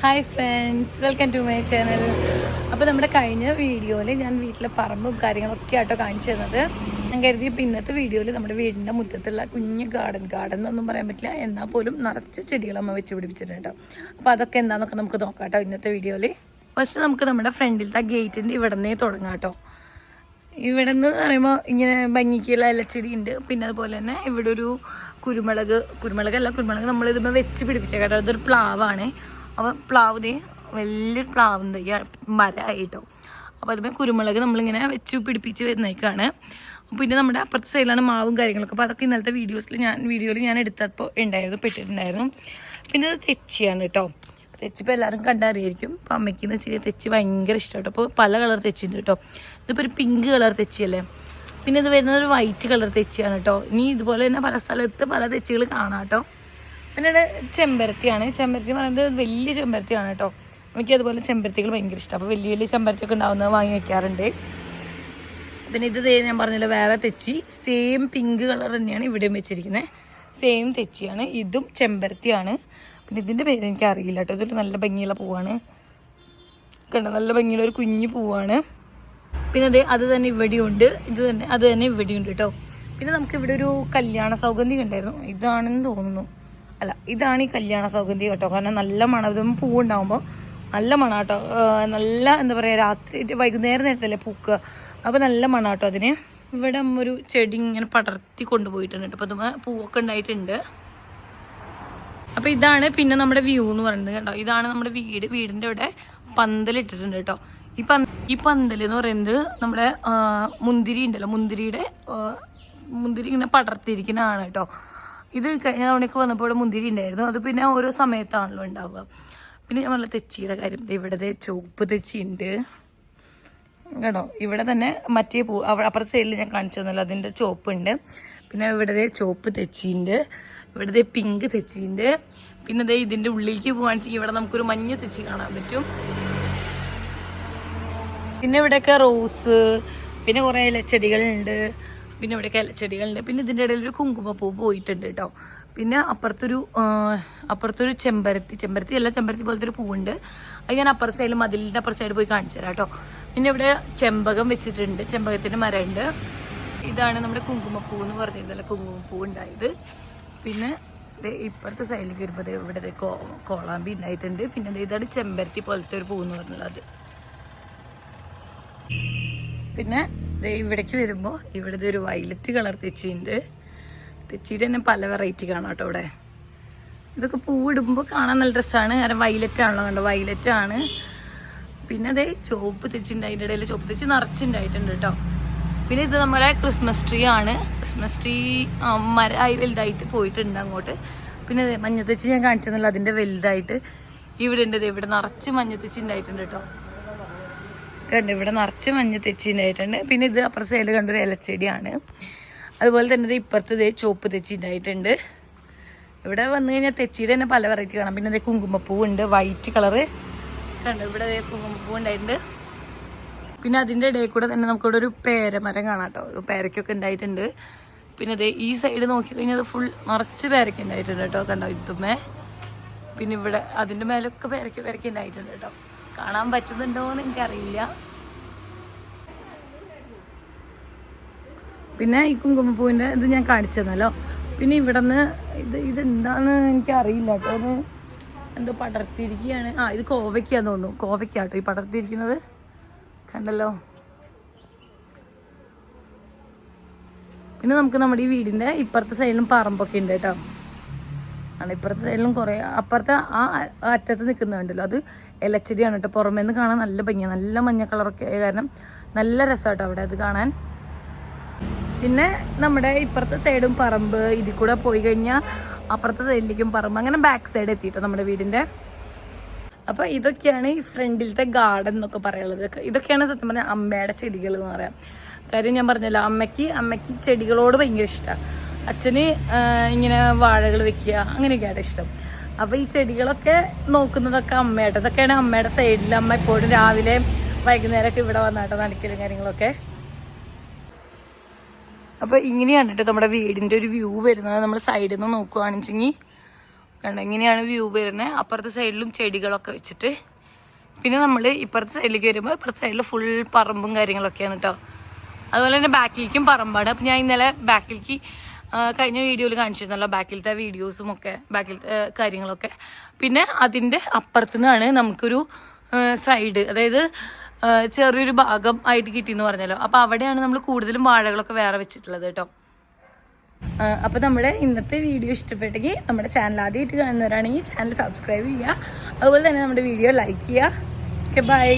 Hi friends welcome to my channel അപ്പോൾ നമ്മുടെ കഴിഞ്ഞ വീഡിയോയിൽ ഞാൻ വീട്ടിലെ പറമ്പും കാര്യങ്ങളൊക്കെ ആട്ടോ കാണിച്ചു തന്നത്. ഞാൻ കരുതി ഇപ്പോൾ ഇന്നത്തെ വീഡിയോയിൽ നമ്മുടെ വീടിന്റെ മുറ്റത്തുള്ള കുഞ്ഞ് ഗാർഡൻ ഗാർഡൻ എന്നൊന്നും പറയാൻ പറ്റില്ല. എന്നാൽ പോലും നിറച്ച് ചെടികൾ അമ്മ വെച്ച് പിടിപ്പിച്ചിട്ടുണ്ട് അപ്പോൾ അതൊക്കെ എന്താണെന്നൊക്കെ നമുക്ക് നോക്കാം കേട്ടോ ഇന്നത്തെ വീഡിയോയിൽ ഫസ്റ്റ് നമുക്ക് നമ്മുടെ ഫ്രണ്ടിലത്തെ ഗേറ്റിന്റെ ഇവിടെ നിന്നേ തുടങ്ങാം കേട്ടോ. ഇവിടെ നിന്ന് പറയുമ്പോൾ ഇങ്ങനെ ഭംഗിക്കുള്ള ഇലച്ചെടി ഉണ്ട്. പിന്നെ അതുപോലെ തന്നെ ഇവിടെ ഒരു കുരുമുളക് കുരുമുളകല്ല കുരുമുളക് നമ്മളിതുമ്പോൾ വെച്ച് പിടിപ്പിച്ചേക്കാം കേട്ടോ. ഇതൊരു പ്ലാവാണ്. അപ്പം പ്ലാവ് ദേ വലിയ പ്ലാവ് തയ്യ മരമായിട്ടോ. അപ്പോൾ അതുപോലെ കുരുമുളക് നമ്മളിങ്ങനെ വെച്ച് പിടിപ്പിച്ച് വരുന്നേക്കാണ്. പിന്നെ നമ്മുടെ അപ്പുറത്തെ സൈഡിലാണ് മാവും കാര്യങ്ങളൊക്കെ. അപ്പോൾ അതൊക്കെ ഇന്നലത്തെ വീഡിയോസിൽ ഞാൻ വീഡിയോയിൽ ഞാൻ എടുത്തപ്പോൾ ഉണ്ടായിരുന്നു പെട്ടിട്ടുണ്ടായിരുന്നു. പിന്നെ അത് തെച്ചിയാണ് കേട്ടോ. തെച്ചിപ്പോൾ എല്ലാവരും കണ്ടറിയായിരിക്കും. അപ്പം അമ്മയ്ക്ക് എന്ന് വെച്ചാൽ തെച്ചി ഭയങ്കര ഇഷ്ടം കേട്ടോ അപ്പോൾ പല കളർ തെച്ചിണ്ട് കേട്ടോ. ഇതിപ്പോൾ ഒരു പിങ്ക് കളർ തെച്ചിയല്ലേ? പിന്നെ ഇത് വരുന്നത് ഒരു വൈറ്റ് കളർ തെച്ചിയാണ് കേട്ടോ. ഇനി ഇതുപോലെ തന്നെ പല സ്ഥലത്ത് പല തെച്ചികൾ കാണാം കേട്ടോ. പിന്നെ ചെമ്പരത്തിയാണ്. ചെമ്പരത്തി എന്ന് പറയുന്നത് വലിയ ചെമ്പരത്തിയാണ് കേട്ടോ. എനിക്ക് അതുപോലെ ചെമ്പരത്തികൾ ഭയങ്കര ഇഷ്ടം. അപ്പോൾ വലിയ വലിയ ചെമ്പരത്തിയൊക്കെ ഉണ്ടാവുന്നത് വാങ്ങി വെക്കാറുണ്ട്. പിന്നെ ഇത് ഞാൻ പറഞ്ഞില്ല വേറെ തെച്ചി. സെയിം പിങ്ക് കളർ തന്നെയാണ് ഇവിടെയും വെച്ചിരിക്കുന്നത്. സെയിം തെച്ചിയാണ്. ഇതും ചെമ്പരത്തിയാണ്. പിന്നെ ഇതിന്റെ പേര് എനിക്ക് അറിയില്ല കേട്ടോ. ഇതൊരു നല്ല ഭംഗിയുള്ള പൂവാണ്. കണ്ടോ? നല്ല ഭംഗിയുള്ള ഒരു കുഞ്ഞു പൂവാണ്. പിന്നെ അതെ അത് തന്നെ ഇവിടെയുണ്ട് ഇത് തന്നെ അത് തന്നെ ഇവിടെയുണ്ട് കേട്ടോ. പിന്നെ നമുക്ക് ഇവിടെ ഒരു കല്യാണ സൗഗന്ധി ഉണ്ടായിരുന്നു ഇതാണെന്ന് തോന്നുന്നു. അല്ല ഇതാണ് ഈ കല്യാണ സൗഗന്ധി കേട്ടോ. കാരണം നല്ല മണം ഇതും പൂവുണ്ടാകുമ്പോൾ നല്ല മണം കേട്ടോ. നല്ല എന്താ പറയുക രാത്രി വൈകുന്നേരം നേരത്തല്ലേ പൂക്കുക അപ്പോൾ നല്ല മണം കേട്ടോ അതിന്. ഇവിടെ ഒരു ചെടി ഇങ്ങനെ പടർത്തി കൊണ്ടുപോയിട്ടുണ്ട് കേട്ടോ. അപ്പോൾ അത് പൂവൊക്കെ ഉണ്ടായിട്ടുണ്ട്. അപ്പോൾ ഇതാണ് പിന്നെ നമ്മുടെ വ്യൂ എന്ന് പറയുന്നത് കേട്ടോ. ഇതാണ് നമ്മുടെ വീട്. വീടിന്റെ ഇവിടെ പന്തലിട്ടിട്ടുണ്ട് കേട്ടോ. ഈ പന്ത ഈ പന്തൽ എന്ന് പറയുന്നത് നമ്മുടെ മുന്തിരി ഉണ്ടല്ലോ. മുന്തിരിയുടെ മുന്തിരി ഇങ്ങനെ പടർത്തിയിരിക്കുന്നതാണ് കേട്ടോ. ഇത് കഴിഞ്ഞ തവണയൊക്കെ വന്നപ്പോൾ ഇവിടെ മുന്തിരി ഉണ്ടായിരുന്നു. അത് പിന്നെ ഓരോ സമയത്താണല്ലോ ഉണ്ടാവുക. പിന്നെ ഞാൻ പറഞ്ഞ തെച്ചിയുടെ കാര്യം. ഇവിടെ ചുവപ്പ് തെച്ചി ഉണ്ട് കേട്ടോ ഇവിടെ തന്നെ മറ്റേ പൂ അപ്പുറത്തെ സൈഡിൽ ഞാൻ കാണിച്ചു തന്നല്ലോ അതിന്റെ ചുവപ്പുണ്ട്. പിന്നെ ഇവിടെ ചുവപ്പ് തെച്ചിയുണ്ട് ഇവിടെ പിങ്ക് തെച്ചിയുണ്ട് പിന്നെ ദേ ഇതിന്റെ ഉള്ളിലേക്ക് പോകാണെന്നുവെച്ചാൽ ഇവിടെ നമുക്കൊരു മഞ്ഞ തെച്ചി കാണാൻ പറ്റും. പിന്നെ ഇവിടെയൊക്കെ റോസ് പിന്നെ കുറേ ഇലച്ചെടികളുണ്ട് പിന്നെ ഇവിടെ ഇലച്ചെടികളുണ്ട് പിന്നെ ഇതിന്റെ ഇടയിൽ ഒരു കുങ്കുമപ്പൂ പോയിട്ടുണ്ട് കേട്ടോ. പിന്നെ അപ്പുറത്തൊരു അപ്പുറത്തൊരു ചെമ്പരത്തി ചെമ്പരത്തി അല്ല ചെമ്പരത്തി പോലത്തെ ഒരു പൂവുണ്ട്. അത് ഞാൻ അപ്പുറ സൈഡിൽ മതിലിന്റെ അപ്പുറ സൈഡ് പോയി കാണിച്ചു തരാം കേട്ടോ. പിന്നെ ഇവിടെ ചെമ്പകം വെച്ചിട്ടുണ്ട് ചെമ്പകത്തിന്റെ മരമുണ്ട്. ഇതാണ് നമ്മുടെ കുങ്കുമപ്പൂ എന്ന് പറഞ്ഞിരുന്നല്ലോ കുങ്കുമപ്പൂ ഉണ്ടായത്. പിന്നെ ഇപ്പുറത്തെ സൈഡിലേക്ക് വരുമ്പോൾ ഇവിടെ കോളാമ്പി ഉണ്ടായിട്ടുണ്ട്. പിന്നെ ഇതാണ് ചെമ്പരത്തി പോലത്തെ ഒരു പൂ എന്ന് പറഞ്ഞത് പിന്നെ ഇവിടേക്ക് വരുമ്പോൾ ഇവിടെ ഒരു വയലറ്റ് കളർ തെച്ചിയുണ്ട് തെച്ചിയുടെ തന്നെ പല വെറൈറ്റി കാണാം കേട്ടോ ഇവിടെ ഇതൊക്കെ പൂവിടുമ്പോൾ കാണാൻ നല്ല ഡ്രസ്സാണ് കാരണം വയലറ്റ് ആണല്ലോ കണ്ടോ? വയലറ്റ് ആണ്. പിന്നെ അതേ ചുവപ്പ് തെച്ചിന്റെ അതിന്റെ ഇടയിൽ ചുവപ്പ് തെച്ചി നിറച്ചുണ്ടായിട്ടുണ്ട് കേട്ടോ. പിന്നെ ഇത് നമ്മുടെ ക്രിസ്മസ് ട്രീ ആണ്. ക്രിസ്മസ് ട്രീ മരമായി വലുതായിട്ട് പോയിട്ടുണ്ട് അങ്ങോട്ട്. പിന്നെ മഞ്ഞത്തെച്ചി ഞാൻ കാണിച്ചതല്ല? അതിന്റെ വലുതായിട്ട്. ഇവിടെ ഉണ്ട് ഇവിടെ നിറച്ച് മഞ്ഞത്തെച്ചി ഉണ്ടായിട്ടുണ്ട് കേട്ടോ. കണ്ട്. ഇവിടെ നിറച്ച് മഞ്ഞ തെച്ചി ഉണ്ടായിട്ടുണ്ട് പിന്നെ ഇത് അപ്പുറ സൈഡിൽ കണ്ടൊരു ഇലച്ചെടിയാണ്. അതുപോലെ തന്നെ ഇത് ഇപ്പുറത്ത് ഇതേ ചുവപ്പ് തെച്ചി ഉണ്ടായിട്ടുണ്ട് ഇവിടെ വന്നു കഴിഞ്ഞാൽ തെച്ചിയുടെ തന്നെ പല വെറൈറ്റി കാണാം. പിന്നെ ഇതേ കുങ്കുമപ്പൂ ഉണ്ട് വൈറ്റ് കളറ് കണ്ടു. ഇവിടെ ദേ കുങ്കുമപ്പൂ ഉണ്ടായിട്ടുണ്ട് പിന്നെ അതിന്റെ ഇടയിൽ കൂടെ തന്നെ നമുക്കിവിടെ ഒരു പേരമരം കാണാം കേട്ടോ പേരയ്ക്കൊക്കെ ഉണ്ടായിട്ടുണ്ട്. പിന്നെ ദേ ഈ സൈഡ് നോക്കി കഴിഞ്ഞാൽ ഫുൾ നിറച്ച് പേരയ്ക്ക ഉണ്ടായിട്ടുണ്ട് കേട്ടോ കണ്ടോ? ഇതുമേ. പിന്നെ ഇവിടെ അതിന്റെ മേലൊക്കെ പേരയ്ക്ക പേരയ്ക്ക ഉണ്ടായിട്ടുണ്ട് കേട്ടോ കാണാൻ പറ്റുന്നുണ്ടോ എന്ന് എനിക്കറിയില്ല. പിന്നെ ഈ കുങ്കുമപ്പൂവിന്റെ ഇത് ഞാൻ കാണിച്ചു തന്നല്ലോ പിന്നെ ഇവിടെ നിന്ന് ഇത് ഇതെന്താന്ന് എനിക്കറിയില്ല കേട്ടോ. എന്തോ പടർത്തിയിരിക്കുകയാണ്. ആ ഇത് കോവയ്ക്കാന്ന് തോന്നുന്നു. കോവയ്ക്കാട്ടോ ഈ പടർത്തിയിരിക്കുന്നത് കണ്ടല്ലോ. പിന്നെ നമുക്ക് നമ്മുടെ ഈ വീടിന്റെ ഇപ്പുറത്തെ സൈഡിലും പറമ്പൊക്കെ ഉണ്ട് കേട്ടോ. ആണ്. ഇപ്പുറത്തെ സൈഡിലും കുറേ അപ്പുറത്തെ ആ അറ്റത്ത് നിൽക്കുന്നുണ്ടല്ലോ അത് ഇലച്ചെടിയാണ് കേട്ടോ. പുറമേ നിന്ന് കാണാൻ നല്ല ഭംഗിയാണ് നല്ല മഞ്ഞ കളറൊക്കെ ആയ കാരണം നല്ല രസമാട്ടോ അവിടെ അത് കാണാൻ. പിന്നെ നമ്മുടെ ഇപ്പുറത്തെ സൈഡും പറമ്പ് ഇതിൽ കൂടെ പോയി കഴിഞ്ഞാൽ അപ്പുറത്തെ സൈഡിലേക്കും പറമ്പ്. അങ്ങനെ ബാക്ക് സൈഡ് എത്തിയിട്ടോ നമ്മുടെ വീടിന്റെ അപ്പോൾ ഇതൊക്കെയാണ് ഈ ഫ്രണ്ടിലത്തെ ഗാർഡൻ എന്നൊക്കെ പറയുള്ളത് ഇതൊക്കെ- ഇതൊക്കെയാണ് സത്യം പറഞ്ഞാൽ അമ്മയുടെ ചെടികൾ എന്ന് പറയാം. കാര്യം ഞാൻ പറഞ്ഞല്ലോ അമ്മയ്ക്ക് അമ്മയ്ക്ക് ചെടികളോട് ഭയങ്കര ഇഷ്ടമാണ് അച്ഛന് ഇങ്ങനെ വാഴകൾ വെക്കുക അങ്ങനെയൊക്കെയാണ് ഇഷ്ടം. അപ്പോൾ ഈ ചെടികളൊക്കെ നോക്കുന്നതൊക്കെ അമ്മയുടെ ഇതൊക്കെയാണ് അമ്മയുടെ സൈഡിൽ അമ്മ എപ്പോഴും രാവിലെ വൈകുന്നേരമൊക്കെ ഇവിടെ വന്നാട്ടോ നനയ്ക്കലും കാര്യങ്ങളൊക്കെ. അപ്പോൾ ഇങ്ങനെയാണ് കേട്ടോ നമ്മുടെ വീടിന്റെ ഒരു വ്യൂ വരുന്നത്. നമ്മൾ സൈഡിൽ നിന്ന് നോക്കുകയാണെന്നുവെച്ചെങ്കിൽ കണ്ടോ ഇങ്ങനെയാണ് വ്യൂ വരുന്നത്. അപ്പുറത്തെ സൈഡിലും ചെടികളൊക്കെ വെച്ചിട്ട്. പിന്നെ നമ്മൾ ഇപ്പുറത്തെ സൈഡിലേക്ക് വരുമ്പോൾ ഇപ്പുറത്തെ സൈഡിൽ ഫുൾ പറമ്പും കാര്യങ്ങളൊക്കെയാണ് കേട്ടോ അതുപോലെ തന്നെ ബാക്കിലേക്കും പറമ്പാണ് അപ്പം ഞാൻ ഇന്നലെ ബാക്കിലേക്ക് കഴിഞ്ഞ വീഡിയോയിൽ കാണിച്ചിരുന്നല്ലോ ബാക്കിലത്തെ വീഡിയോസും ഒക്കെ ബാക്കിലത്തെ കാര്യങ്ങളൊക്കെ. പിന്നെ അതിന്റെ അപ്പുറത്തുനിന്നാണ് നമുക്കൊരു സൈഡ് അതായത് ചെറിയൊരു ഭാഗം ആയിട്ട് കിട്ടിയെന്ന് പറഞ്ഞല്ലോ. അപ്പോൾ അവിടെയാണ് നമ്മൾ കൂടുതലും വാഴകളൊക്കെ വേറെ വെച്ചിട്ടുള്ളത് കേട്ടോ. അപ്പോൾ നമ്മുടെ ഇന്നത്തെ വീഡിയോ ഇഷ്ടപ്പെട്ടെങ്കിൽ നമ്മുടെ ചാനൽ ആദ്യമായിട്ട് കാണുന്നവരാണെങ്കിൽ ചാനൽ സബ്സ്ക്രൈബ് ചെയ്യുക. അതുപോലെ തന്നെ നമ്മുടെ വീഡിയോ ലൈക്ക് ചെയ്യുക. Okay bye